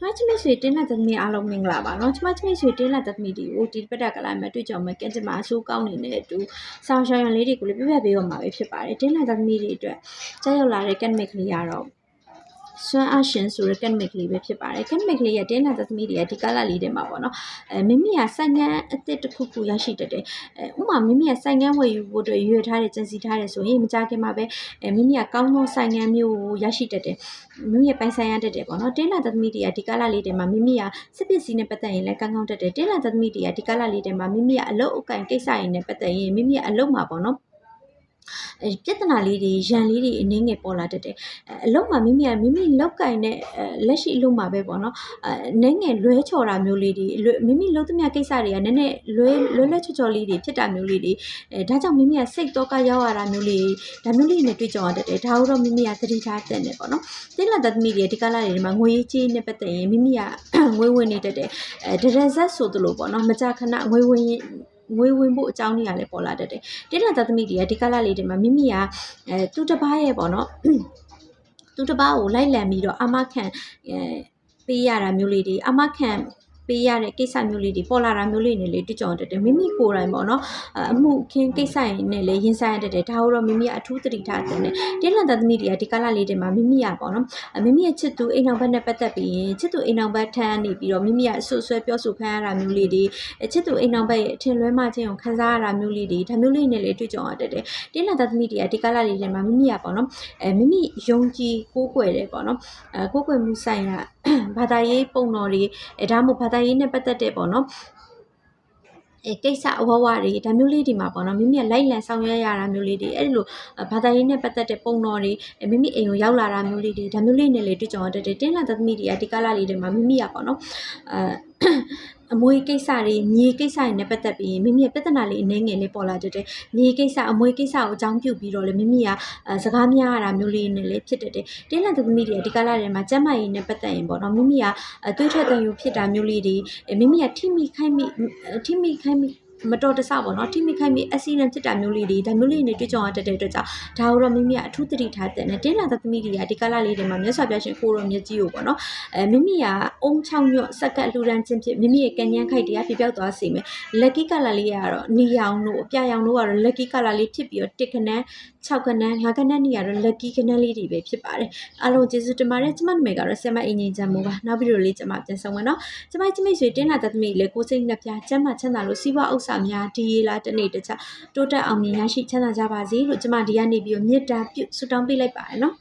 ကျမချမိတ်ဆွေတင်းလက်သမီးအားလုံးမင်္ဂလာပါနော်ကျမချမိတ်ဆွေတင်းလက်သမီးတွေကိုဒီပက်တက်ကလာမှာတွေ့ကြမှာကဲကျမအဆိုးကောင်းနေတဲ့အတူဆောင်းရှောင်းရံလေးတွေကိုလည်းပြပြပေးတော့မှာပဲဖြစ်ပါတယ်တင်းလက်သမီးတွေအတွက်ကြောက်ရောက်လာတဲ့ကက်မစ်ကလေးကတော့ ဆွမ်းအရှင်ဆိုတဲ့ကက်မစ်ကလေးပဲဖြစ်ပါတယ်ကက်မစ်ကလေးရဲ့တင်းလက်သမီးတွေကဒီကလာလေးတွေမှာပေါ့နော်အဲမိမိကစိုက်ငန်းအစ်စ်တစ်ခုခုရရှိတတ်တယ်အဲဥမာမိမိကစိုက်ငန်းဝယ်ယူဖို့အတွက်ရွေထားတဲ့ကြံစီထားတယ်ဆိုရင်မကြခင်မှာပဲအဲမိမိကကောင်းသောစိုက်ငန်းမျိုးကိုရရှိတတ်တယ်မိမိရဲ့ပိုင်ဆိုင်ရတတ်တယ်ပေါ့နော်တင်းလာသမီးတွေကဒီကာလလေးတွေမှာမိမိကစစ်ပစ္စည်းနဲ့ပတ်သက်ရင်လည်းကောင်းကောင်းတတ်တယ်တင်းလာသမီးတွေကဒီကာလလေးတွေမှာမိမိကအလုပ်အကန့်ကိစ္စရင်းနဲ့ပတ်သက်ရင်မိမိကအလုပ်မှာပေါ့နော်အဲ ပြဿနာလေးတွေရန်လေးတွေအနည်းငယ်ပေါ်လာတတ်တယ်အဲအလုပ်မှာမိမိကမိမိလောက်ကင်တဲ့အဲလက်ရှိအလုပ်မှာပဲပေါ့နော်အဲအနည်းငယ်လွဲချော်တာမျိုးလေးတွေလွဲမိမိလုပ်သမျှကိစ္စတွေကနည်းနည်းလွဲလွဲလွဲချော်ချော်လေးတွေဖြစ်တာမျိုးလေးတွေအဲဒါကြောင့်မိမိကစိတ်တော့ကရောက်ရတာမျိုးလေးဒါမျိုးလေးတွေနဲ့တွေ့ကြုံရတတ်တယ်ဒါကိုတော့မိမိကသတိထားတဲ့တယ်ပေါ့နော်တင်းလာတသမီတွေဒီကလာတွေမှာငွေရေးကြေးနဲ့ပတ်သက်ရင်မိမိကငွေဝင်နေတတ်တယ်အဲဒရဇက်ဆိုသလိုပေါ့နော်မကြခဏငွေဝင်ရ င်ငွေဝင်ဖို့အကြောင်းတွေကလည်းပေါ်လာတတ်တယ်တင်းလာတသမီတွေကဒီကလာလေးတွေမှာမိမိကအဲသူတစ်ပားရဲ့ပေါ့နော်သူတစ်ပားကိုလိုက်လံပြီးတော့အမခံအဲပေးရတာမျိုးလေးတွေအမခံ ပေးရတဲ့ကိစ္စမျိုးလေးတွေပေါ်လာတာမျိုးလေးတွေလည်းတွေ့ကြုံတတ်တယ်မိမိကိုယ်တိုင်ပေါ့နော်အအမှုခင်းကိစ္စရင်းနဲ့လည်းရင်ဆိုင်ရတတ်တယ်ဒါကိုတော့မိမိကအထူးသတိထားတဲ့နဲ့တင်းလာတသမီတွေကဒီကလာလေးတွေမှာမိမိကပေါ့နော်အမိမိရဲ့ချစ်သူအိမ်အောင်ဘက်နဲ့ပတ်သက်ပြီးရင်ချစ်သူအိမ်အောင်ဘက်ထမ်းနေပြီးတော့မိမိကအဆွဆွဲပြောဆိုခံရတာမျိုးလေးတွေအချစ်သူအိမ်အောင်ဘက်ရဲ့အထင်လွဲမှခြင်းကိုခံစားရတာမျိုးလေးတွေဒါမျိုးလေးနဲ့လည်းတွေ့ကြုံရတတ်တယ်။တင်းလာသသမီတွေကဒီကာလလေးတွေမှာမိမိကပေါ့နော်အဲမိမိယုံကြည်ကိုးကွယ်တယ်ပေါ့နော်အဲကိုးကွယ်မှုဆိုင်ရာဘာသာရေးပုံတော်တွေအဲဒါမှမဟုတ်ဘာသာရေးနဲ့ပတ်သက်တဲ့ပေါ့နော်အဲကိစ္စအဝဝတွေဒါမျိုးလေးတွေမှာပေါ့နော်မိမိကလိုက်လံဆောင်ရွက်ရတာမျိုးလေးတွေအဲ့ဒီလိုဘာသာရေးနဲ့ပတ်သက်တဲ့ပုံတော်တွေအဲမိမိအိမ်ကိုရောက်လာတာမျိုးလေးတွေဒါမျိုးလေးနဲ့လေတွေ့ကြုံရတတ်တယ်တင်းလာသမီးတွေကဒီကာလလေးတွေမှာမိမိကပေါ့နော်အဲ အမွေကိစ္စတွေမြေကိစ္စတွေနဲ့ပတ်သက်ပြီးမိမိရဲ့ပြဿနာလေးအနှဲငယ်လေးပေါ်လာတတ်တယ်မြေကိစ္စအမွေကိစ္စကိုအကြောင်းပြုပြီးတော့လေမိမိကအဲစကားများရတာမျိုးလေးနဲ့လည်းဖြစ်တတ်တယ်တင်းလာသမီးတွေကဒီကာလတွေမှာကျမ်းမာရေးနဲ့ပတ်သက်ရင်ပေါ့နော်မိမိကအဲတွေးထွက်တဲ့ယူဖြစ်တာမျိုးလေးတွေအဲမိမိကထိမိခိုက်မိထိမိခိုက်မိ မတော်တဆပေါ့နော်ထိမိခိုက်မိ accident ဖြစ်တာမျိုးလေးတွေဒါမျိုးလေးတွေတွေ့ကြုံရတတ်တဲ့အတွက်ကြောင့်ဒါကိုတော့မိမိကအထူးသတိထားတဲ့နဲ့တင်းလာတဲ့သမီးတွေကဒီကလာလေးတွေမှာမြတ်စွာဘုရားရှင်ကိုရောမြတ်ကြီးကိုပေါ့နော်အဲမိမိကအုံချောင်းညွတ်စက်ကတ်လှူဒန်းခြင်းဖြစ်မိမိရဲ့ကံဉန်းခိုက်တရားပြပြောက်သွားစေမယ် lucky color လေးကတော့နီရောင်တို့အပြရောင်တို့ကတော့ lucky color လေးဖြစ်ပြီးတော့တစ်ခနန်း6ခနန်း5ခနန်းနေရာတော့ lucky ခနန်းလေးတွေပဲဖြစ်ပါတယ်အားလုံးကျေးဇူးတင်ပါတယ်ကျမနာမည်ကတော့ဆမ်မအင်ဂျင်ချမ်းမိုးပါနောက်ဗီဒီယိုလေးကျမပြန်ဆောင်မယ်နော်ကျမချင်းမိတ်ဆွေတင်းလာတဲ့သမီးလေကိုစိတ်နှစ်ပြားကျမ်းမာချမ်းသာလို့စီးပွားဥစ္စာများဒီရီလာတစ်နေ့တစ်ခြားတိုးတက်အောင်မြင်ရရှိချမ်းသာကြပါစေလို့ကျမဒီကနေ့ပြီးတော့မေတ္တာပြုဆုတောင်းပေးလိုက်ပါတယ်နော်